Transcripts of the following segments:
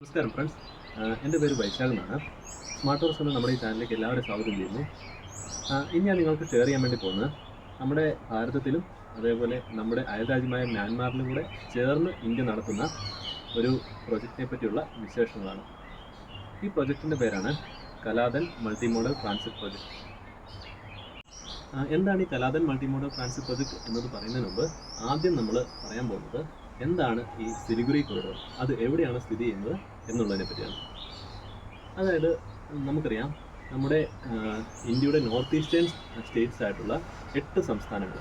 നമസ്കാരം ഫ്രണ്ട്സ് എന്റെ പേര് വൈശാഖ് എന്നാണ്. സ്മാർട്ട് വർക്സ് എന്ന നമ്മുടെ ഈ ചാനലിലേക്ക് എല്ലാവരും സ്വാഗതം ചെയ്യുന്നു. ഇനി ഞാൻ നിങ്ങൾക്ക് ഷെയർ ചെയ്യാൻ വേണ്ടി പോകുന്നത് നമ്മുടെ ഭാരതത്തിലും അതേപോലെ നമ്മുടെ അയൽരാജ്യമായ മ്യാൻമാറിലും കൂടെ ചേർന്ന് ഇന്ത്യ നടത്തുന്ന ഒരു പ്രൊജക്റ്റിനെ പറ്റിയുള്ള വിശേഷങ്ങളാണ്. ഈ പ്രൊജക്റ്റിന്റെ പേരാണ് Kaladan multi modal transit project എന്താണ് ഈ Kaladan multi modal transit project എന്നത് പറയുന്നതിന് മുമ്പ് ആദ്യം നമ്മൾ പറയാൻ പോകുന്നത് എന്താണ് ഈ സിലിഗുരി കൊറിഡോർ അത് എവിടെയാണ് സ്ഥിതി ചെയ്യുന്നത്? എന്നുള്ളതിനെ പറ്റിയാണ്. അതായത് നമുക്കറിയാം നമ്മുടെ ഇന്ത്യയുടെ നോർത്ത് ഈസ്റ്റേൺ സ്റ്റേറ്റ്സ് ആയിട്ടുള്ള എട്ട് സംസ്ഥാനങ്ങൾ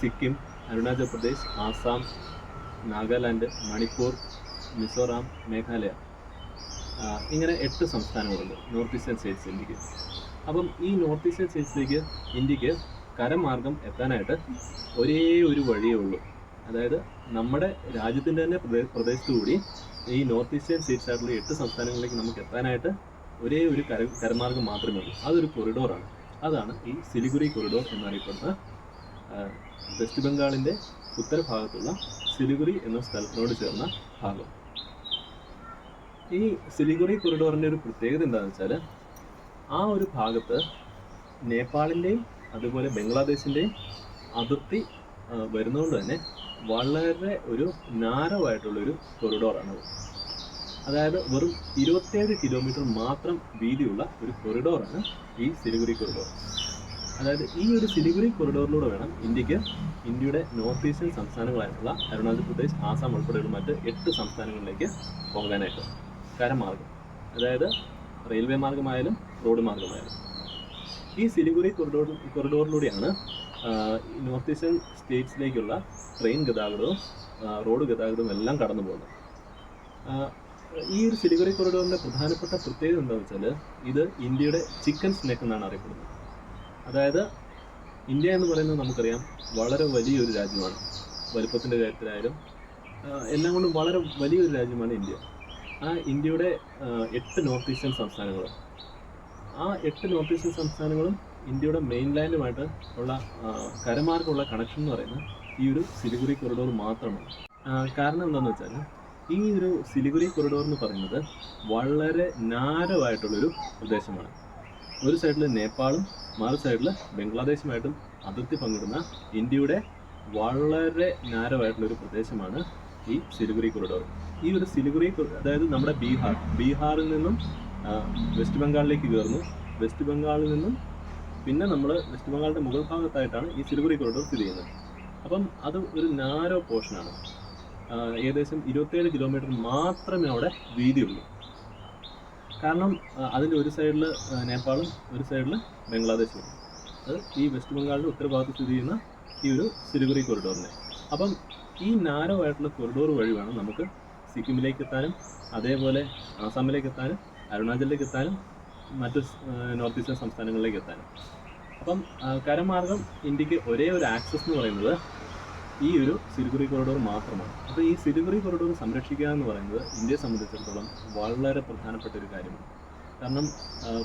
സിക്കിം അരുണാചൽ പ്രദേശ് ആസാം നാഗാലാൻഡ് മണിപ്പൂർ മിസോറാം മേഘാലയ. ഇങ്ങനെ എട്ട് സംസ്ഥാനങ്ങളുണ്ട് നോർത്ത് ഈസ്റ്റേൺ സ്റ്റേറ്റ്സ് ഇന്ത്യയ്ക്ക്. അപ്പം ഈ നോർത്ത് ഈസ്റ്റേൺ സ്റ്റേറ്റ്സിലേക്ക് ഇന്ത്യയ്ക്ക് കരമാർഗം എത്താനായിട്ട് ഒരേ ഒരു വഴിയേ ഉള്ളൂ. അതായത് നമ്മുടെ രാജ്യത്തിന്റെ തന്നെ പ്രദേ- പ്രദേശത്ത് കൂടി ഈ നോർത്ത് ഈസ്റ്റേൺ സ്റ്റേറ്റ്സ് ആയിട്ടുള്ള എട്ട് സംസ്ഥാനങ്ങളിലേക്ക് നമുക്ക് എത്താനായിട്ട് ഒരേ ഒരു കര കരമാർഗം മാത്രമേ ഉള്ളൂ. അതൊരു കൊറിഡോറാണ് അതാണ് ഈ സിലിഗുരി കൊറിഡോർ എന്നറിയപ്പെടുന്ന വെസ്റ്റ് ബംഗാളിന്റെ ഉത്തരഭാഗത്തുള്ള സിലിഗുരി എന്ന സ്ഥലത്തിനോട് ചേർന്ന ഭാഗം. ഈ സിലിഗുരി കൊറിഡോറിന്റെ ഒരു പ്രത്യേകത എന്താണെന്ന് വെച്ചാൽ ആ ഒരു ഭാഗത്ത് നേപ്പാളിന്റെയും അതുപോലെ ബംഗ്ലാദേശിന്റെയും അതിർത്തി വരുന്നതുകൊണ്ട് തന്നെ വളരെ ഒരു നാരമായിട്ടുള്ളൊരു കൊറിഡോറാണത് അതായത് വെറും ഇരുപത്തേഴ് കിലോമീറ്റർ മാത്രം വീതിയുള്ള ഒരു കൊറിഡോറാണ് ഈ സിലിഗുരി കൊറിഡോർ അതായത് ഈ ഒരു സിലിഗുരി കൊറിഡോറിലൂടെ വേണം ഇന്ത്യയ്ക്ക് ഇന്ത്യയുടെ നോർത്ത് ഈസ്റ്റേൺ സംസ്ഥാനങ്ങളായിട്ടുള്ള അരുണാചൽ പ്രദേശ് ആസാം ഉൾപ്പെടെയുള്ള മറ്റ് എട്ട് സംസ്ഥാനങ്ങളിലേക്ക് പോകാനായിട്ട് കരമാർഗം അതായത് റെയിൽവേ മാർഗമായാലും റോഡ് മാർഗമായാലും. ഈ സിലിഗുരി കൊറിഡോർ കൊറിഡോറിലൂടെയാണ് നോർത്ത് ഈസ്റ്റേൺ സ്റ്റേറ്റ്സിലേക്കുള്ള ട്രെയിൻ ഗതാഗതവും റോഡ് ഗതാഗതവും എല്ലാം കടന്നു പോകുന്നു. ഈ ഒരു സിലിഗുറി കൊറിഡോറിന്റെ പ്രധാനപ്പെട്ട പ്രത്യേകത എന്താണെന്ന് വെച്ചാൽ ഇത് ഇന്ത്യയുടെ ചിക്കൻ സ്നേക്ക് എന്നാണ് അറിയപ്പെടുന്നത്. അതായത് ഇന്ത്യ എന്ന് പറയുന്നത് നമുക്കറിയാം വളരെ വലിയൊരു രാജ്യമാണ്. വലുപ്പത്തിന്റെ കാര്യത്തിലായാലും എല്ലാം കൊണ്ടും വളരെ വലിയൊരു രാജ്യമാണ് ഇന്ത്യ. ആ ഇന്ത്യയുടെ എട്ട് നോർത്ത് ഈസ്റ്റേൺ സംസ്ഥാനങ്ങൾ ആ എട്ട് നോർത്ത് ഈസ്റ്റേൺ സംസ്ഥാനങ്ങളും ഇന്ത്യയുടെ മെയിൻ ലാൻഡുമായിട്ട് ഉള്ള കരമാർഗമുള്ള കണക്ഷൻ എന്ന് പറയുന്നത് ഈ ഒരു സിലിഗുരി കൊറിഡോർ മാത്രമാണ്. കാരണം എന്താണെന്ന് വെച്ചാൽ ഈ ഒരു സിലിഗുരി കൊറിഡോർ എന്ന് പറയുന്നത് വളരെ നാരമായിട്ടുള്ളൊരു പ്രദേശമാണ്. ഒരു സൈഡിൽ നേപ്പാളും മറു സൈഡിൽ ബംഗ്ലാദേശുമായിട്ടും അതിർത്തി പങ്കിടുന്ന ഇന്ത്യയുടെ വളരെ നാരമായിട്ടുള്ളൊരു പ്രദേശമാണ് ഈ സിലിഗുരി കൊറിഡോർ ഈ ഒരു സിലിഗുരി അതായത് നമ്മുടെ ബീഹാർ ബീഹാറിൽ നിന്നും വെസ്റ്റ് ബംഗാളിലേക്ക് കയറുന്നു. വെസ്റ്റ് ബംഗാളിൽ നിന്നും പിന്നെ നമ്മൾ വെസ്റ്റ് ബംഗാളിന്റെ മുകൾ ഭാഗത്തായിട്ടാണ് ഈ സിലിഗുറി കോറിഡോർ സ്ഥിതി ചെയ്യുന്നത്. അപ്പം അത് ഒരു നാരോ പോർഷനാണ് ഏകദേശം ഇരുപത്തേഴ് കിലോമീറ്റർ മാത്രമേ അവിടെ വീതിയുള്ളൂ. കാരണം അതിന്റെ ഒരു സൈഡിൽ നേപ്പാളും ഒരു സൈഡിൽ ബംഗ്ലാദേശും അത് ഈ വെസ്റ്റ് ബംഗാളിന്റെ ഉത്തരഭാഗത്ത് സ്ഥിതി ചെയ്യുന്ന ഈ ഒരു സിലിഗുറി കൊറിഡോറിനെ അപ്പം ഈ നാരോ ആയിട്ടുള്ള കൊറിഡോർ വഴി വേണം നമുക്ക് സിക്കിമിലേക്ക് എത്താനും അതേപോലെ ആസാമിലേക്ക് എത്താനും അരുണാചലിലേക്ക് എത്താനും മറ്റ് നോർത്ത് ഈസ്റ്റേൺ സംസ്ഥാനങ്ങളിലേക്ക് എത്താനും. അപ്പം കരമാർഗം ഇന്ത്യയ്ക്ക് ഒരേ ഒരു ആക്സസ് എന്ന് പറയുന്നത് ഈ ഒരു സിലിഗുറി കോറിഡോർ മാത്രമാണ്. അപ്പോൾ ഈ സിലിഗുറി കോറിഡോർ സംരക്ഷിക്കുക എന്ന് പറയുന്നത് ഇന്ത്യയെ സംബന്ധിച്ചിടത്തോളം വളരെ പ്രധാനപ്പെട്ട ഒരു കാര്യമാണ്. കാരണം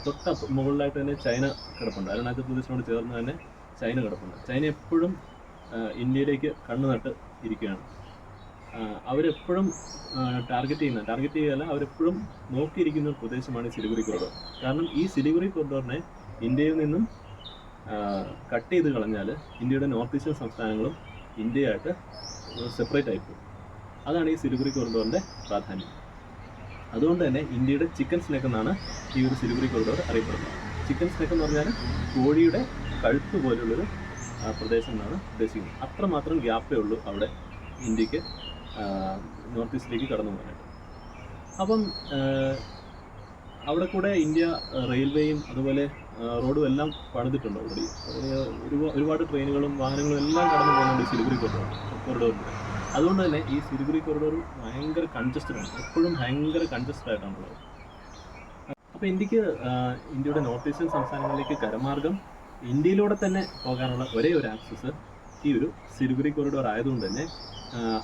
തൊട്ട മുകളിലായിട്ട് തന്നെ ചൈന കിടപ്പുണ്ട്. അരുണാചൽ പ്രദേശിനോട് ചേർന്ന് തന്നെ ചൈന കിടപ്പുണ്ട്. ചൈന എപ്പോഴും ഇന്ത്യയിലേക്ക് കണ്ണു നട്ട് ഇരിക്കുകയാണ്. അവരെപ്പോഴും ടാർഗറ്റ് ചെയ്യുന്ന ടാർഗറ്റ് ചെയ്യുകയല്ല അവരെപ്പോഴും നോക്കിയിരിക്കുന്ന ഒരു പ്രദേശമാണ് സിലിഗുറി കോറിഡോർ കാരണം ഈ സിലിഗുറി കോറിഡോറിനെ ഇന്ത്യയിൽ നിന്നും കട്ട് ചെയ്ത് കളഞ്ഞാൽ ഇന്ത്യയുടെ നോർത്ത് ഈസ്റ്റേൺ സംസ്ഥാനങ്ങളും ഇന്ത്യയായിട്ട് സെപ്പറേറ്റ് ആയിപ്പോകും അതാണ് ഈ സിലിഗുറി കോറിഡോറിന്റെ പ്രാധാന്യം. അതുകൊണ്ട് തന്നെ ഇന്ത്യയുടെ ചിക്കൻ സ്നേക്ക് എന്നാണ് ഈ ഒരു സിലിഗുറി കോറിഡോർ അറിയപ്പെടുന്നത്. ചിക്കൻ സ്നേക്ക് എന്ന് പറഞ്ഞാൽ കോഴിയുടെ കഴുത്ത് പോലുള്ളൊരു പ്രദേശം എന്നാണ് ഉദ്ദേശിക്കുന്നത്. അത്രമാത്രം ഗ്യാപ്പേ ഉള്ളൂ അവിടെ ഇന്ത്യയ്ക്ക് നോർത്ത് ഈസ്റ്റിലേക്ക് കടന്നു പോകാനായിട്ട്. അപ്പം അവിടെ കൂടെ ഇന്ത്യ റെയിൽവേയും അതുപോലെ റോഡും എല്ലാം പണിതിട്ടുണ്ട് ഓൾറെഡി ഒരുപാട് ട്രെയിനുകളും വാഹനങ്ങളും എല്ലാം കടന്നു പോകുന്നുണ്ട് ഈ സിലിഗുരി കൊറിഡോർ കൊറിഡോറിലൂടെ അതുകൊണ്ട് തന്നെ ഈ സിലിഗുരി കൊറിഡോർ ഭയങ്കര കൺജസ്റ്റഡ് ആണ്. എപ്പോഴും ഭയങ്കര കൺജസ്റ്റഡ് ആയിട്ടാണുള്ളത് അപ്പോൾ ഇന്ത്യയ്ക്ക് ഇന്ത്യയുടെ നോർത്ത് ഈസ്റ്റേൺ സംസ്ഥാനങ്ങളിലേക്ക് കരമാർഗം ഇന്ത്യയിലൂടെ തന്നെ പോകാനുള്ള ഒരേ ഒരു ആക്സസ് ഈ ഒരു സിലിഗുരി കൊറിഡോർ ആയതുകൊണ്ട് തന്നെ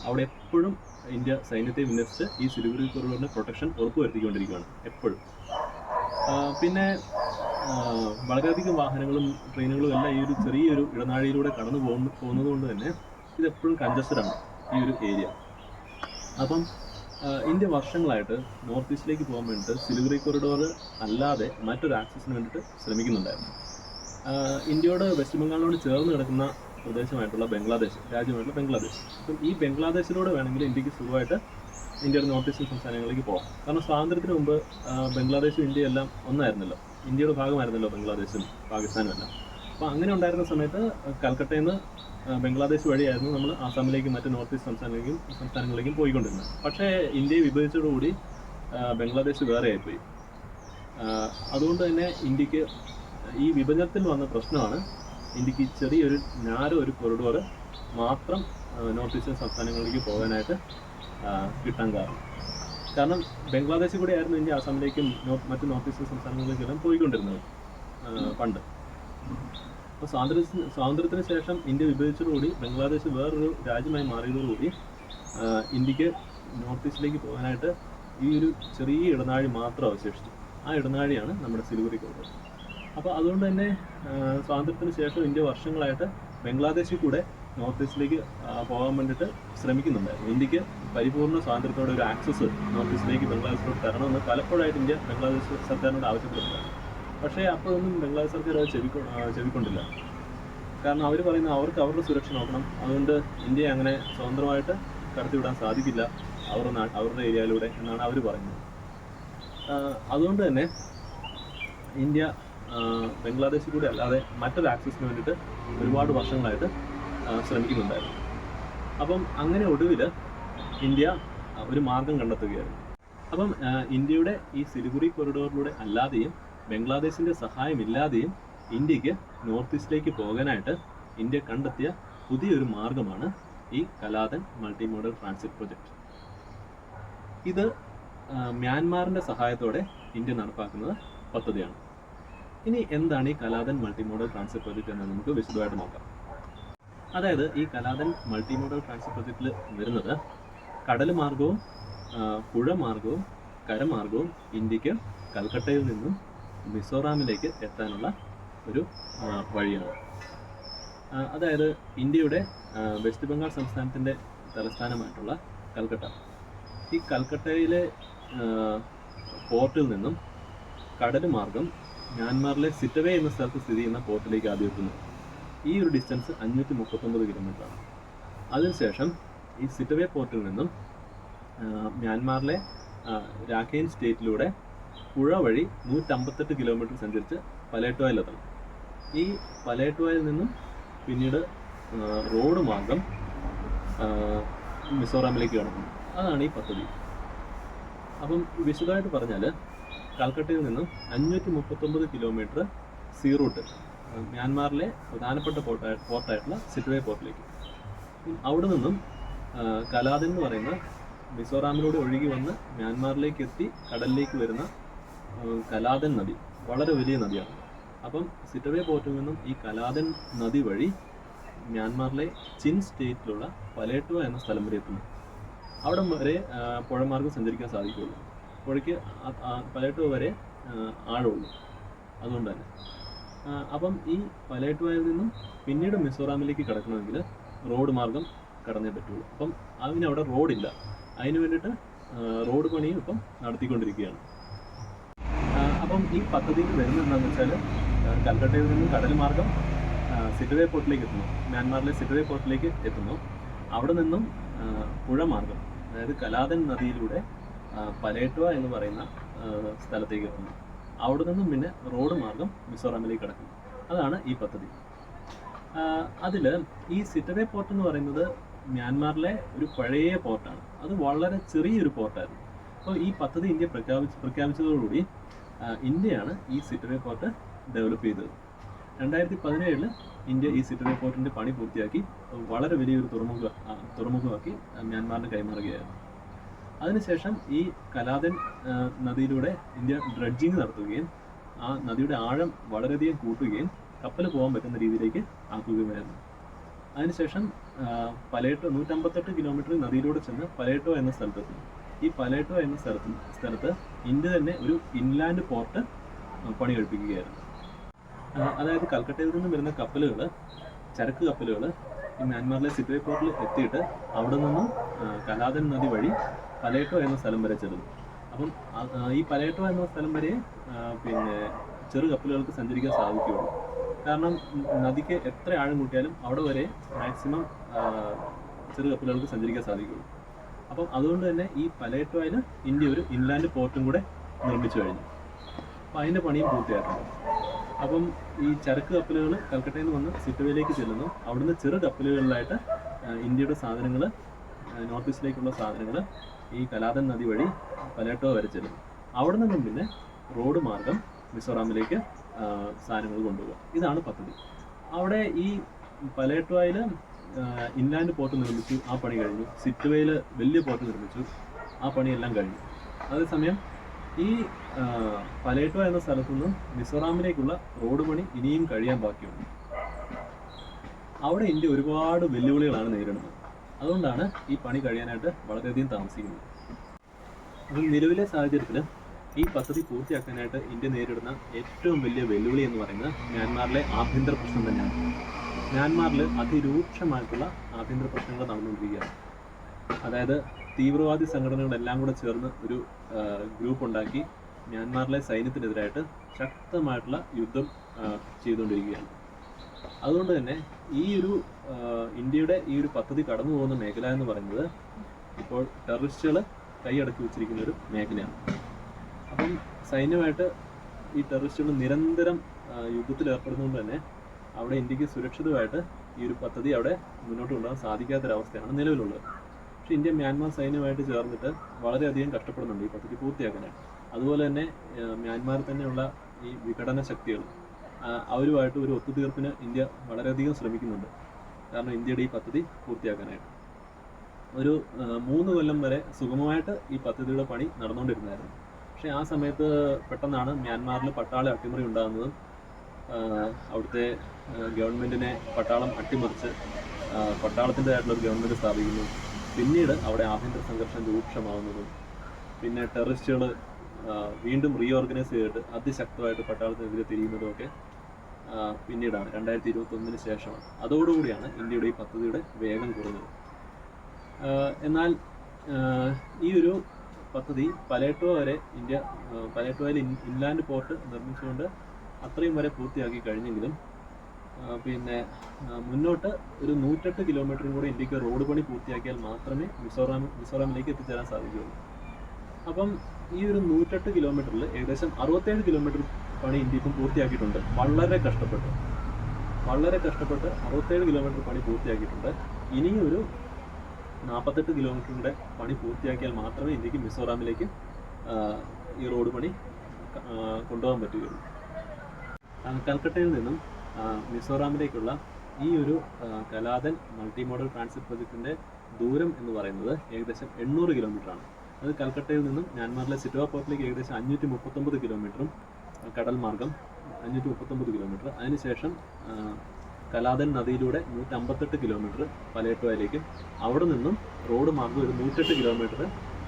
അവിടെ എപ്പോഴും ഇന്ത്യ സൈന്യത്തെ വിന്യസിച്ച് ഈ സിലിഗുരി കൊറിഡോറിന്റെ പ്രൊട്ടക്ഷൻ ഉറപ്പുവരുത്തിക്കൊണ്ടിരിക്കുകയാണ് എപ്പോഴും. പിന്നെ വളരെയധികം വാഹനങ്ങളും ട്രെയിനുകളും എല്ലാം ഈ ഒരു ചെറിയൊരു ഇടനാഴിയിലൂടെ കടന്നു പോകുന്ന പോകുന്നത് കൊണ്ട് തന്നെ ഇത് എപ്പോഴും കൺജസ്റ്റഡ് ആണ് ഈ ഒരു ഏരിയ അപ്പം ഇന്ത്യ വർഷങ്ങളായിട്ട് നോർത്ത് ഈസ്റ്റിലേക്ക് പോകാൻ വേണ്ടിയിട്ട് സിലിഗുറി കൊറിഡോർ അല്ലാതെ മറ്റൊരു ആക്സസിന് വേണ്ടിയിട്ട് ശ്രമിക്കുന്നുണ്ടായിരുന്നു. ഇന്ത്യയോട് വെസ്റ്റ് ബംഗാളിനോട് ചേർന്ന് കിടക്കുന്ന പ്രദേശമായിട്ടുള്ള ബംഗ്ലാദേശ് രാജ്യമായിട്ടുള്ള ബംഗ്ലാദേശ്. അപ്പം ഈ ബംഗ്ലാദേശിലൂടെ വേണമെങ്കിൽ ഇന്ത്യയ്ക്ക് സുഖമായിട്ട് ഇന്ത്യയുടെ നോർത്ത് ഈസ്റ്റ് സംസ്ഥാനങ്ങളിലേക്ക് പോകാം. കാരണം സ്വാതന്ത്ര്യത്തിന് മുമ്പ് ബംഗ്ലാദേശും ഇന്ത്യയും എല്ലാം ഒന്നായിരുന്നല്ലോ. ഇന്ത്യയുടെ ഭാഗമായിരുന്നല്ലോ ബംഗ്ലാദേശും പാകിസ്ഥാനും എല്ലാം. അപ്പോൾ അങ്ങനെ ഉണ്ടായിരുന്ന സമയത്ത് കൽക്കട്ടയിൽ നിന്ന് ബംഗ്ലാദേശ് വഴിയായിരുന്നു നമ്മൾ ആസാമിലേക്കും മറ്റ് നോർത്ത് ഈസ്റ്റ് സംസ്ഥാനങ്ങളിലേക്കും സംസ്ഥാനങ്ങളിലേക്കും പോയിക്കൊണ്ടിരുന്നത്. പക്ഷേ ഇന്ത്യയെ വിഭജിച്ചതോടുകൂടി ബംഗ്ലാദേശ് വേറെ ആയിപ്പോയി. അതുകൊണ്ട് തന്നെ ഇന്ത്യയ്ക്ക് ഈ വിഭജനത്തിൽ വന്ന പ്രശ്നമാണ് ഇന്ത്യയ്ക്ക് ചെറിയൊരു നാരോ ഒരു കൊറിഡോർ മാത്രം നോർത്ത് ഈസ്റ്റേൺ സംസ്ഥാനങ്ങളിലേക്ക് പോകാനായിട്ട് കിട്ടാൻ കാരണം. കാരണം ബംഗ്ലാദേശിൽ കൂടെ ആയിരുന്നു ഇന്ത്യ ആസാമിലേക്കും നോർത്ത് മറ്റ് നോർത്ത് ഈസ്റ്റേൺ സംസ്ഥാനങ്ങളിലേക്കെല്ലാം പോയിക്കൊണ്ടിരുന്നത് പണ്ട്. അപ്പോൾ സ്വാതന്ത്ര്യത്തിന് സ്വാതന്ത്ര്യത്തിന് ശേഷം ഇന്ത്യ വിഭജിച്ചതോടുകൂടി ബംഗ്ലാദേശ് വേറൊരു രാജ്യമായി മാറിയതോടുകൂടി ഇന്ത്യയ്ക്ക് നോർത്ത് ഈസ്റ്റിലേക്ക് പോകാനായിട്ട് ഈ ഒരു ചെറിയ ഇടനാഴി മാത്രം അവശേഷിച്ചു. ആ ഇടനാഴിയാണ് നമ്മുടെ സിലിഗുറി കൊറിഡോർ അപ്പോൾ അതുകൊണ്ട് തന്നെ സ്വാതന്ത്ര്യത്തിന് ശേഷം ഇന്ത്യ വർഷങ്ങളായിട്ട് ബംഗ്ലാദേശിൽ കൂടെ നോർത്ത് ഈസ്റ്റിലേക്ക് പോകാൻ വേണ്ടിയിട്ട് ശ്രമിക്കുന്നുണ്ട് ഇന്ത്യയ്ക്ക് പരിപൂർണ സ്വാതന്ത്ര്യത്തോടെ ഒരു ആക്സസ് നോർത്ത് ഈസ്റ്റിലേക്ക് ബംഗ്ലാദേശിലോട്ട് തരണമെന്ന് പലപ്പോഴായിട്ട് ഇന്ത്യ ബംഗ്ലാദേശ് സർക്കാരിനോട് ആവശ്യപ്പെടുന്നുണ്ട് പക്ഷേ അപ്പോഴൊന്നും ബംഗ്ലാദേശ് സർക്കാർ അത് ചെവിക്കൊ ചെവിക്കൊണ്ടില്ല. കാരണം അവർ പറയുന്ന അവർക്ക് അവരുടെ സുരക്ഷ നോക്കണം. അതുകൊണ്ട് ഇന്ത്യയെ അങ്ങനെ സ്വതന്ത്രമായിട്ട് കടത്തിവിടാൻ സാധിക്കില്ല അവരുടെ അവരുടെ ഏരിയയിലൂടെ എന്നാണ് അവർ പറയുന്നത്. അതുകൊണ്ട് തന്നെ ഇന്ത്യ ബംഗ്ലാദേശിൽ കൂടെ അല്ലാതെ മറ്റൊരു ആക്സസിന് വേണ്ടിയിട്ട് ഒരുപാട് വർഷങ്ങളായിട്ട് ശ്രമിക്കുന്നുണ്ടായിരുന്നു. അപ്പം അങ്ങനെ ഒടുവിൽ ഇന്ത്യ ഒരു മാർഗം കണ്ടെത്തുകയായിരുന്നു. അപ്പം ഇന്ത്യയുടെ ഈ സിലിഗുറി കൊറിഡോറിലൂടെ അല്ലാതെയും ബംഗ്ലാദേശിന്റെ സഹായമില്ലാതെയും ഇന്ത്യയ്ക്ക് നോർത്ത് ഈസ്റ്റിലേക്ക് പോകാനായിട്ട് ഇന്ത്യ കണ്ടെത്തിയ പുതിയൊരു മാർഗമാണ് ഈ Kaladan multi modal transit project ഇത് മ്യാൻമാറിന്റെ സഹായത്തോടെ ഇന്ത്യ നടപ്പാക്കുന്നത് പദ്ധതിയാണ്. ഇനി എന്താണ് ഈ കലാതൻ മൾട്ടി മോഡൽ പ്രോജക്റ്റ് എന്ന് നമുക്ക് വിശദമായിട്ട് നോക്കാം. അതായത് ഈ കലാതൻ മൾട്ടി മോഡൽ പ്രോജക്റ്റിൽ വരുന്നത് കടൽ മാർഗവും പുഴ മാർഗവും കരമാർഗവും ഇന്ത്യയ്ക്ക് കൽക്കട്ടയിൽ നിന്നും മിസോറാമിലേക്ക് എത്താനുള്ള ഒരു വഴിയാണ്. അതായത് ഇന്ത്യയുടെ വെസ്റ്റ് ബംഗാൾ സംസ്ഥാനത്തിന്റെ തലസ്ഥാനമായിട്ടുള്ള കൽക്കട്ട. ഈ കൽക്കട്ടയിലെ പോർട്ടിൽ നിന്നും കടൽ മാർഗം മ്യാൻമാറിലെ സിറ്റവേ എന്ന സ്ഥലത്ത് സ്ഥിതി ചെയ്യുന്ന പോർട്ടിലേക്ക് ആദ്യം എത്തുന്നു. ഈ ഒരു ഡിസ്റ്റൻസ് അഞ്ഞൂറ്റി മുപ്പത്തൊമ്പത് കിലോമീറ്റർ ആണ്. അതിനുശേഷം ഈ സിറ്റവേ പോർട്ടിൽ നിന്നും മ്യാൻമാറിലെ രാഖൈൻ സ്റ്റേറ്റിലൂടെ പുഴ വഴി നൂറ്റമ്പത്തെട്ട് കിലോമീറ്റർ സഞ്ചരിച്ച് പലേട്ടോയിലെത്തണം ഈ പലേട്ടോയിൽ നിന്നും പിന്നീട് റോഡ് മാർഗം മിസോറാമിലേക്ക് കടക്കുന്നു. അതാണ് ഈ പദ്ധതി. അപ്പം വിശദമായിട്ട് പറഞ്ഞാൽ കൽക്കട്ടയിൽ നിന്നും അഞ്ഞൂറ്റി മുപ്പത്തൊമ്പത് കിലോമീറ്റർ സീ റൂട്ട് മ്യാൻമാറിലെ പ്രധാനപ്പെട്ട പോർട്ടായ പോർട്ടായിട്ടുള്ള സിറ്റുവേ പോർട്ടിലേക്ക്. അവിടെ നിന്നും കലാദൻ എന്ന് പറയുന്ന മിസോറാമിലൂടെ ഒഴുകി വന്ന് മ്യാൻമാറിലേക്ക് എത്തി കടലിലേക്ക് വരുന്ന കലാദൻ നദി വളരെ വലിയ നദിയാണ്. അപ്പം സിറ്റവേ പോർട്ടിൽ നിന്നും ഈ കലാദൻ നദി വഴി മ്യാൻമാറിലെ ചിൻ സ്റ്റേറ്റിലുള്ള പലേട്ടുവ എന്ന സ്ഥലം വരെ എത്തുന്നു. അവിടെ വരെ പുഴമാർഗം സഞ്ചരിക്കാൻ സാധിക്കുകയുള്ളൂ. പുഴയ്ക്ക് പലേട്ടുവ വരെ ആഴമുള്ളൂ അതുകൊണ്ട് തന്നെ അപ്പം ഈ പലേട്ടുവായിൽ നിന്നും പിന്നീട് മിസോറാമിലേക്ക് കടക്കണമെങ്കിൽ റോഡ് മാർഗം കടന്നേ പറ്റുള്ളൂ. അപ്പം അതിന് അവിടെ റോഡില്ല. അതിന് വേണ്ടിയിട്ട് റോഡ് പണിയും ഇപ്പം നടത്തിക്കൊണ്ടിരിക്കുകയാണ്. അപ്പം ഈ പദ്ധതിയിൽ വരുന്നത് എന്താണെന്ന് വെച്ചാൽ കൽക്കട്ടയിൽ നിന്നും കടൽ മാർഗം സിറ്റവേ പോർട്ടിലേക്ക് എത്തുന്നു. മ്യാൻമാറിലെ സിറ്റവേ പോർട്ടിലേക്ക് എത്തുന്നു. അവിടെ നിന്നും പുഴ മാർഗം അതായത് കലാതൻ നദിയിലൂടെ പലേട്ടുവ എന്ന് പറയുന്ന സ്ഥലത്തേക്ക് എത്തുന്നു. അവിടെ നിന്നും പിന്നെ റോഡ് മാർഗം മിസോറാമിലേക്ക് കിടക്കുന്നു. അതാണ് ഈ പദ്ധതി. അതിൽ ഈ സിറ്റവേ പോർട്ട് എന്ന് പറയുന്നത് മ്യാൻമാറിലെ ഒരു പഴയ പോർട്ടാണ്. അത് വളരെ ചെറിയൊരു പോർട്ടായിരുന്നു. അപ്പോൾ ഈ പദ്ധതി ഇന്ത്യ പ്രഖ്യാപിച്ച് പ്രഖ്യാപിച്ചതോടുകൂടി ഇന്ത്യയാണ് ഈ സിറ്റവേ പോർട്ട് ഡെവലപ്പ് ചെയ്തത്. രണ്ടായിരത്തി പതിനേഴിൽ ഇന്ത്യ ഈ സിറ്റവേ പോർട്ടിന്റെ പണി പൂർത്തിയാക്കി വളരെ വലിയൊരു തുറമുഖ തുറമുഖമാക്കി മ്യാൻമാറിന് കൈമാറുകയായിരുന്നു. അതിനുശേഷം ഈ കലാതൻ നദിയിലൂടെ ഇന്ത്യ ഡ്രഡ്ജിങ് നടത്തുകയും ആ നദിയുടെ ആഴം വളരെയധികം കൂട്ടുകയും കപ്പൽ പോകാൻ പറ്റുന്ന രീതിയിലേക്ക് ആക്കുകയുമായിരുന്നു അതിനുശേഷം പലേട്ടോ നൂറ്റമ്പത്തെട്ട് കിലോമീറ്റർ നദിയിലൂടെ ചെന്ന് പലേട്ടോ എന്ന സ്ഥലത്തെത്തും. ഈ പലേട്ടോ എന്ന സ്ഥലത്ത് സ്ഥലത്ത് ഇന്ത്യ തന്നെ ഒരു ഇൻലാൻഡ് പോർട്ട് പണി കഴിപ്പിക്കുകയായിരുന്നു അതായത് കൽക്കട്ടയിൽ നിന്ന് വരുന്ന കപ്പലുകൾ ചരക്ക് കപ്പലുകൾ ഈ മ്യാൻമാറിലെ സിറ്റുവേ പോർട്ടിൽ എത്തിയിട്ട് അവിടെ നിന്നും കലാതൻ നദി വഴി പലേട്ടോ എന്ന സ്ഥലം വരെ ചെല്ലുന്നു അപ്പം ഈ പലേട്ടോ എന്ന സ്ഥലം വരെ പിന്നെ ചെറു കപ്പലുകൾക്ക് സഞ്ചരിക്കാൻ സാധിക്കുകയുള്ളൂ. കാരണം നദിക്ക് എത്ര ആഴം കൂട്ടിയാലും അവിടെ വരെ മാക്സിമം ചെറു കപ്പലുകൾക്ക് സഞ്ചരിക്കാൻ സാധിക്കുകയുള്ളൂ. അപ്പം അതുകൊണ്ട് തന്നെ ഈ പലേട്ടോയിൽ ഇന്ത്യ ഒരു ഇൻലാൻഡ് പോർട്ടും കൂടെ നിർമ്മിച്ചു കഴിഞ്ഞു. അപ്പം അതിന്റെ പണിയും പൂർത്തിയായിട്ടുണ്ട് അപ്പം ഈ ചരക്ക് കപ്പലുകൾ കൽക്കട്ടയിൽ നിന്ന് വന്ന് സിറ്റുവയിലേക്ക് ചെല്ലുന്നു. അവിടുന്ന് ചെറു കപ്പലുകളിലായിട്ട് ഇന്ത്യയുടെ സാധനങ്ങൾ നോർത്ത് ഈസ്റ്റിലേക്കുള്ള സാധനങ്ങൾ ഈ കലാതൻ നദി വഴി പലേട്ടോ വരെ ചെല്ലുന്നു. അവിടെ നിന്നും പിന്നെ റോഡ് മാർഗം മിസോറാമിലേക്ക് സാധനങ്ങൾ കൊണ്ടുപോകുക ഇതാണ് പദ്ധതി. അവിടെ ഈ പലേട്ടോയിൽ ഇൻലാൻഡ് പോർട്ട് നിർമ്മിച്ചു ആ പണി കഴിഞ്ഞു. സിറ്റുവയിൽ വലിയ പോർട്ട് നിർമ്മിച്ചു ആ പണിയെല്ലാം കഴിഞ്ഞു. അതേസമയം ഈ പലേട്ടോ എന്ന സ്ഥലത്തു നിന്നും മിസോറാമിലേക്കുള്ള റോഡ് പണി ഇനിയും കഴിയാൻ ബാക്കിയുണ്ട്. അവിടെ ഇന്ത്യ ഒരുപാട് വെല്ലുവിളികളാണ് നേരിടുന്നത്. അതുകൊണ്ടാണ് ഈ പണി കഴിയാനായിട്ട് വളരെയധികം താമസിക്കുന്നത്. അപ്പം നിലവിലെ സാഹചര്യത്തിൽ ഈ പദ്ധതി പൂർത്തിയാക്കാനായിട്ട് ഇന്ത്യ നേരിടുന്ന ഏറ്റവും വലിയ വെല്ലുവിളി എന്ന് പറയുന്നത് മ്യാൻമാറിലെ ആഭ്യന്തര പ്രശ്നം തന്നെയാണ്. മ്യാൻമാറിൽ അതിരൂക്ഷമായിട്ടുള്ള ആഭ്യന്തര പ്രശ്നങ്ങൾ നടന്നുകൊണ്ടിരിക്കുകയാണ്. അതായത് തീവ്രവാദി സംഘടനകളെല്ലാം കൂടെ ചേർന്ന് ഒരു ഗ്രൂപ്പ് ഉണ്ടാക്കി മ്യാൻമാറിലെ സൈന്യത്തിനെതിരായിട്ട് ശക്തമായിട്ടുള്ള യുദ്ധം ചെയ്തുകൊണ്ടിരിക്കുകയാണ്. അതുകൊണ്ട് തന്നെ ഈ ഒരു ഇന്ത്യയുടെ ഈ ഒരു പദ്ധതി കടന്നു പോകുന്ന മേഖല എന്ന് പറയുന്നത് ഇപ്പോൾ ടെററിസ്റ്റുകൾ കൈയടക്കി വെച്ചിരിക്കുന്ന ഒരു മേഖലയാണ്. അപ്പം സൈന്യമായിട്ട് ഈ ടെററിസ്റ്റുകൾ നിരന്തരം യുദ്ധത്തിൽ ഏർപ്പെടുന്നതുകൊണ്ട് തന്നെ അവിടെ ഇന്ത്യയ്ക്ക് സുരക്ഷിതമായിട്ട് ഈ ഒരു പദ്ധതി അവിടെ മുന്നോട്ട് കൊണ്ടുപോകാൻ സാധിക്കാത്തൊരവസ്ഥയാണ് നിലവിലുള്ളത്. പക്ഷേ ഇന്ത്യ മ്യാൻമാർ സൈന്യമായിട്ട് ചേർന്നിട്ട് വളരെയധികം കഷ്ടപ്പെടുന്നുണ്ട് ഈ പദ്ധതി പൂർത്തിയാക്കാനായിട്ട്. അതുപോലെ തന്നെ മ്യാൻമാറിൽ തന്നെയുള്ള ഈ വിഘടന ശക്തികൾ അവരുമായിട്ട് ഒരു ഒത്തുതീർപ്പിന് ഇന്ത്യ വളരെയധികം ശ്രമിക്കുന്നുണ്ട്. കാരണം ഇന്ത്യയുടെ ഈ പദ്ധതി പൂർത്തിയാക്കാനായിട്ട്. ഒരു മൂന്ന് കൊല്ലം വരെ സുഗമമായിട്ട് ഈ പദ്ധതിയുടെ പണി നടന്നുകൊണ്ടിരുന്നായിരുന്നു പക്ഷെ ആ സമയത്ത് പെട്ടെന്നാണ് മ്യാൻമാറിൽ പട്ടാള അട്ടിമറി ഉണ്ടാകുന്നതും അവിടുത്തെ ഗവൺമെന്റിനെ പട്ടാളം അട്ടിമറിച്ച് പട്ടാളത്തിന്റെതായിട്ടുള്ള ഒരു ഗവൺമെന്റ് സ്ഥാപിക്കുന്നു. പിന്നീട് അവിടെ ആഭ്യന്തര സംഘർഷം രൂക്ഷമാവുന്നതും പിന്നെ ടെററിസ്റ്റുകൾ വീണ്ടും റീഓർഗനൈസ് ചെയ്തിട്ട് അതിശക്തമായിട്ട് പട്ടാളത്തിനെതിരെ തിരിയുന്നതും ഒക്കെ പിന്നീടാണ് രണ്ടായിരത്തി ഇരുപത്തി ഒന്നിന് ശേഷമാണ് അതോടുകൂടിയാണ് ഇന്ത്യയുടെ ഈ പദ്ധതിയുടെ വേഗം കുറഞ്ഞത്. എന്നാൽ ഈ ഒരു പദ്ധതി പലേട്ടോ വരെ ഇന്ത്യ പലേട്ടോയിൽ ഇൻലാൻഡ് പോർട്ട് നിർമ്മിച്ചുകൊണ്ട് അത്രയും വരെ പൂർത്തിയാക്കി കഴിഞ്ഞെങ്കിലും പിന്നെ മുന്നോട്ട് ഒരു നൂറ്റെട്ട് കിലോമീറ്ററും കൂടി ഇന്ത്യയ്ക്ക് റോഡ് പണി പൂർത്തിയാക്കിയാൽ മാത്രമേ മിസോറാം മിസോറാമിലേക്ക് എത്തിച്ചേരാൻ സാധിക്കുകയുള്ളൂ. അപ്പം ഈ ഒരു നൂറ്റെട്ട് കിലോമീറ്ററിൽ ഏകദേശം അറുപത്തേഴ് കിലോമീറ്റർ പണി ഇന്ത്യ ഇപ്പം പൂർത്തിയാക്കിയിട്ടുണ്ട്. വളരെ കഷ്ടപ്പെട്ട്. വളരെ കഷ്ടപ്പെട്ട് അറുപത്തേഴ് കിലോമീറ്റർ പണി പൂർത്തിയാക്കിയിട്ടുണ്ട്. ഇനിയും ഒരു നാൽപ്പത്തെട്ട് കിലോമീറ്റർ കൂടെ പണി പൂർത്തിയാക്കിയാൽ മാത്രമേ ഇന്ത്യയ്ക്ക് മിസോറാമിലേക്ക് ഈ റോഡ് പണി കൊണ്ടുപോകാൻ പറ്റുകയുള്ളൂ. കൽക്കട്ടയിൽ നിന്നും മിസോറാമിലേക്കുള്ള ഈ ഒരു കലാതൻ മൾട്ടി മോഡൽ ട്രാൻസിറ്റ് പ്രൊജക്ടിന്റെ ദൂരം എന്ന് പറയുന്നത് ഏകദേശം എണ്ണൂറ് കിലോമീറ്റർ ആണ്. അത് കൽക്കട്ടയിൽ നിന്നും മ്യാൻമാറിലെ സിറ്റുവ പോർട്ടിലേക്ക് ഏകദേശം അഞ്ഞൂറ്റി മുപ്പത്തൊമ്പത് കിലോമീറ്ററും കടൽ മാർഗം അഞ്ഞൂറ്റി മുപ്പത്തൊമ്പത് കിലോമീറ്റർ അതിനുശേഷം കലാതൻ നദിയിലൂടെ നൂറ്റമ്പത്തെട്ട് കിലോമീറ്റർ പലേട്ടോയിലേക്കും അവിടെ നിന്നും റോഡ് മാർഗം ഒരു നൂറ്റെട്ട് കിലോമീറ്റർ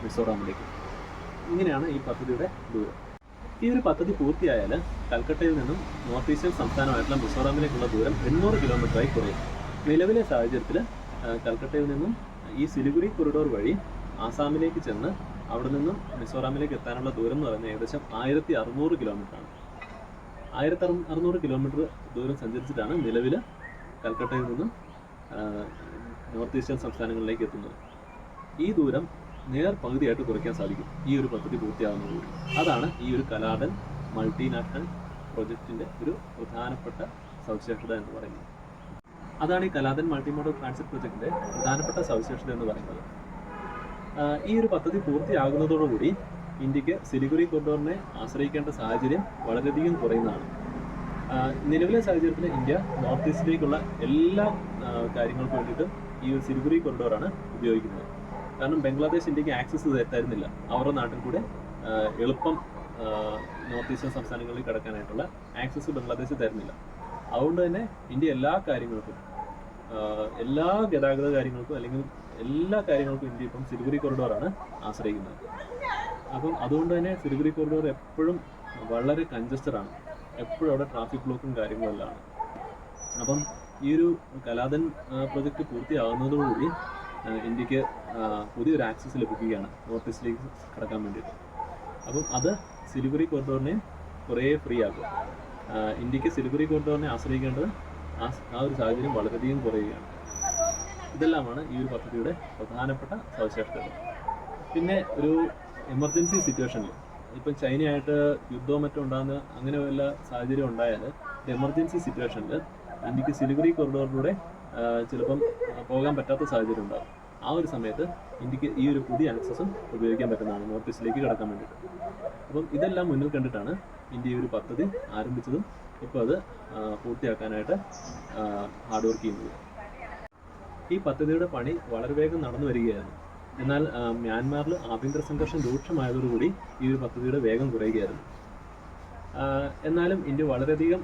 മിസോറാമിലേക്കും. ഇങ്ങനെയാണ് ഈ പദ്ധതിയുടെ ദൂരം. ഈ ഒരു പദ്ധതി പൂർത്തിയായാൽ കൽക്കട്ടയിൽ നിന്നും നോർത്ത് ഈസ്റ്റേൺ സംസ്ഥാനമായിട്ടുള്ള മിസോറാമിലേക്കുള്ള ദൂരം എണ്ണൂറ് കിലോമീറ്ററായി കുറയും. നിലവിലെ സാഹചര്യത്തിൽ കൽക്കട്ടയിൽ നിന്നും ഈ സിലിഗുരി കൊറിഡോർ വഴി ആസാമിലേക്ക് ചെന്ന് അവിടെ നിന്നും മിസോറാമിലേക്ക് എത്താനുള്ള ദൂരം എന്ന് പറയുന്നത് ഏകദേശം ആയിരത്തി അറുന്നൂറ് കിലോമീറ്ററാണ് ആയിരത്തി അറു അറുന്നൂറ് കിലോമീറ്റർ ദൂരം സഞ്ചരിച്ചിട്ടാണ് നിലവിൽ കൽക്കട്ടയിൽ നിന്നും നോർത്ത് ഈസ്റ്റേൺ സംസ്ഥാനങ്ങളിലേക്ക് എത്തുന്നത്. ഈ ദൂരം നേർ പകുതിയായിട്ട് കുറയ്ക്കാൻ സാധിക്കും ഈ ഒരു പദ്ധതി പൂർത്തിയാകുന്നതോടുകൂടി അതാണ് ഈ ഒരു കലാടൻ മൾട്ടിനാഷണൽ പ്രൊജക്റ്റിന്റെ ഒരു പ്രധാനപ്പെട്ട സവിശേഷത എന്ന് പറയുന്നത്. അതാണ് ഈ കലാതൻ മൾട്ടിമോഡൽ ട്രാൻസിറ്റ് പ്രൊജക്ടിന്റെ പ്രധാനപ്പെട്ട സവിശേഷത എന്ന് പറയുന്നത്. ഈ ഒരു പദ്ധതി പൂർത്തിയാകുന്നതോടുകൂടി ഇന്ത്യയ്ക്ക് സിലിഗുരി കൊറിഡോറിനെ ആശ്രയിക്കേണ്ട സാഹചര്യം വളരെയധികം കുറയുന്നതാണ്. നിലവിലെ സാഹചര്യത്തിൽ ഇന്ത്യ നോർത്ത് ഈസ്റ്റിലേക്കുള്ള എല്ലാ കാര്യങ്ങൾക്കും വേണ്ടിയിട്ടും ഈ ഒരു സിലിഗുരി കൊറിഡോറാണ് ഉപയോഗിക്കുന്നത്. കാരണം ബംഗ്ലാദേശ് ഇന്ത്യയ്ക്ക് ആക്സസ് തരുന്നില്ല. അവരുടെ നാട്ടിൽ കൂടെ എളുപ്പം നോർത്ത് ഈസ്റ്റേൺ സംസ്ഥാനങ്ങളിൽ കടക്കാനായിട്ടുള്ള ആക്സസ് ബംഗ്ലാദേശ് തരുന്നില്ല. അതുകൊണ്ട് തന്നെ ഇന്ത്യ എല്ലാ കാര്യങ്ങൾക്കും എല്ലാ ഗതാഗത കാര്യങ്ങൾക്കും അല്ലെങ്കിൽ എല്ലാ കാര്യങ്ങൾക്കും ഇന്ത്യ ഇപ്പം സിലിഗുരി കൊറിഡോറാണ് ആശ്രയിക്കുന്നത്. അപ്പം അതുകൊണ്ട് തന്നെ സിലിഗുരി കൊറിഡോർ എപ്പോഴും വളരെ കഞ്ചസ്റ്റഡ് ആണ്. എപ്പോഴും അവിടെ ട്രാഫിക് ബ്ലോക്കും കാര്യങ്ങളും എല്ലാം ആണ്. അപ്പം ഈ ഒരു കലാതൻ പ്രൊജക്റ്റ് പൂർത്തിയാകുന്നതോടുകൂടി ഇന്ത്യയ്ക്ക് പുതിയൊരു ആക്സസ് ലഭിക്കുകയാണ്. നോർത്ത് ഈസ്റ്റിലേക്ക് കടക്കാൻ വേണ്ടിയിട്ട്. അപ്പം അത് സിലിഗുരി കോറിഡോറിനെ കുറേ ഫ്രീ ആക്കും. ഇന്ത്യയ്ക്ക് സിലിഗുരി കോറിഡോറിനെ ആശ്രയിക്കേണ്ടത് ആ ഒരു സാഹചര്യം വളരെയധികം കുറയുകയാണ്. ഇതെല്ലാമാണ് ഈ ഒരു പദ്ധതിയുടെ പ്രധാനപ്പെട്ട സവിശേഷതകൾ. പിന്നെ ഒരു എമർജൻസി സിറ്റുവേഷനിൽ ഇപ്പം ചൈനയായിട്ട് യുദ്ധവും മറ്റും ഉണ്ടാകുന്ന അങ്ങനെ വല്ല സാഹചര്യം ഉണ്ടായാൽ എമർജൻസി സിറ്റുവേഷനിൽ ഇന്ത്യയ്ക്ക് സിലിഗുറി കോറിഡോറിലൂടെ ചിലപ്പം പോകാൻ പറ്റാത്ത സാഹചര്യം ഉണ്ടാകും. ആ ഒരു സമയത്ത് ഇന്ത്യയ്ക്ക് ഈ ഒരു പുതിയ ആക്സസും ഉപയോഗിക്കാൻ പറ്റുന്നതാണ് നോർത്ത് ഈസ്റ്റിലേക്ക് കടക്കാൻ വേണ്ടിയിട്ട്. അപ്പം ഇതെല്ലാം മുന്നിൽ കണ്ടിട്ടാണ് ഇന്ത്യ ഈ ഒരു പദ്ധതി ആരംഭിച്ചതും ഇപ്പോൾ അത് പൂർത്തിയാക്കാനായിട്ട് ഹാർഡ് വർക്ക് ചെയ്യുന്നത്. ഈ പദ്ധതിയുടെ പണി വളരെ വേഗം നടന്നു വരികയായിരുന്നു എന്നാൽ മ്യാൻമാറിൽ ആഭ്യന്തര സംഘർഷം രൂക്ഷമായതോടുകൂടി ഈ ഒരു പദ്ധതിയുടെ വേഗം കുറയുകയായിരുന്നു. എന്നാലും ഇന്ത്യ വളരെയധികം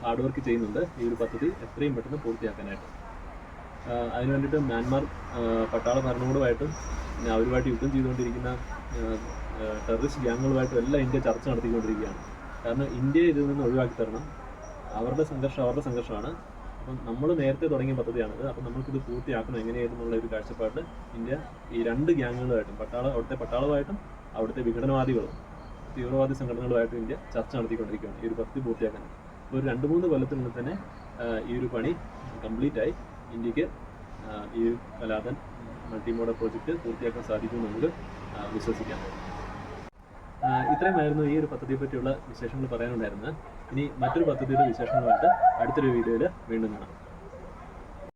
ഹാർഡ് വർക്ക് ചെയ്യുന്നുണ്ട് ഈ ഒരു പദ്ധതി എത്രയും പെട്ടെന്ന് പൂർത്തിയാക്കാനായിട്ട്. അതിനു വേണ്ടിയിട്ട് മ്യാൻമാർ പട്ടാള ഭരണകൂടമായിട്ടും പിന്നെ അവരുമായിട്ട് യുദ്ധം ചെയ്തുകൊണ്ടിരിക്കുന്ന ടെററിസ്റ്റ് ഗ്യാങ്ങുകളുമായിട്ടും എല്ലാം ഇന്ത്യ ചർച്ച നടത്തിക്കൊണ്ടിരിക്കുകയാണ്. കാരണം ഇന്ത്യ ഇതിൽ നിന്ന് ഒഴിവാക്കി തരണം അവരുടെ സംഘർഷം അവരുടെ സംഘർഷമാണ്. അപ്പം നമ്മൾ നേരത്തെ തുടങ്ങിയ പദ്ധതിയാണ് പദ്ധതിയാണിത്. അപ്പം നമുക്കിത് പൂർത്തിയാക്കണം എങ്ങനെയായിരുന്നുള്ള ഒരു കാഴ്ചപ്പാടിൽ ഇന്ത്യ ഈ രണ്ട് ഗ്യാങ്ങുകളുമായിട്ടും പട്ടാള അവിടുത്തെ പട്ടാളമായിട്ടും അവിടുത്തെ വിഘടനവാദികളും തീവ്രവാദി സംഘടനകളുമായിട്ടും ഇന്ത്യ ചർച്ച നടത്തിക്കൊണ്ടിരിക്കുകയാണ്. ഈ ഒരു പദ്ധതി പൂർത്തിയാക്കാൻ ഒരു രണ്ട് മൂന്ന് കൊല്ലത്തിനുള്ളിൽ തന്നെ ഈ ഒരു പണി കംപ്ലീറ്റ് ആയി ഇന്ത്യയ്ക്ക് ഈ കലാതൻ മൾട്ടി മോഡൽ പ്രോജക്റ്റ് പൂർത്തിയാക്കാൻ സാധിക്കുമെന്ന് നമുക്ക് വിശ്വസിക്കാം. ഇത്രയുമായിരുന്നു ഈ ഒരു പദ്ധതിയെ പറ്റിയുള്ള വിശേഷങ്ങൾ പറയാനുണ്ടായിരുന്നത്. ഇനി മറ്റൊരു പദ്ധതിയുടെ വിശേഷങ്ങളുമായിട്ട് അടുത്തൊരു വീഡിയോയിൽ വീണ്ടും കാണാം.